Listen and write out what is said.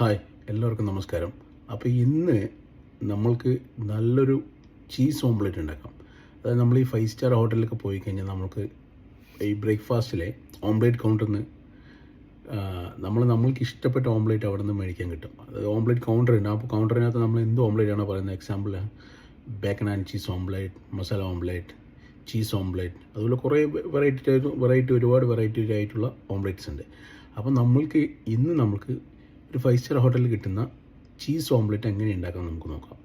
Hi എല്ലാവർക്കും നമസ്കാരം. അപ്പോൾ ഇന്ന് നമ്മൾക്ക് നല്ലൊരു ചീസ് ഓംപ്ലേറ്റ് ഉണ്ടാക്കാം. അതായത് നമ്മൾ ഈ ഫൈവ് സ്റ്റാർ ഹോട്ടലിലൊക്കെ പോയി കഴിഞ്ഞാൽ നമുക്ക് ഈ ബ്രേക്ക്ഫാസ്റ്റിലെ ഓംപ്ലേറ്റ് കൗണ്ടറിൽ നിന്ന് നമ്മൾ നമ്മൾക്ക് ഇഷ്ടപ്പെട്ട ഓംപ്ലേറ്റ് അവിടെ നിന്ന് മേടിക്കാൻ കിട്ടും. അതായത് ഓംപ്ലേറ്റ് കൗണ്ടർ ഉണ്ട് അപ്പോൾ കൗണ്ടറിനകത്ത് നമ്മൾ എന്ത് ഓംപ്ലേറ്റ് ആണോ പറയുന്നത്? Example bacon and cheese omelette masala omelette cheese omelette അതുപോലെ കുറേ വെറൈറ്റി വെറൈറ്റി ഒരുപാട് വെറൈറ്റി ആയിട്ടുള്ള ഓംപ്ലേറ്റ്സ് ഉണ്ട്. അപ്പോൾ നമ്മൾക്ക് ഇന്ന് നമുക്ക് ഒരു ഫൈവ് സ്റ്റാർ ഹോട്ടലിൽ കിട്ടുന്ന ചീസ് ഓംലെറ്റ് എങ്ങനെ ഉണ്ടാക്കാം നമുക്ക് നോക്കാം.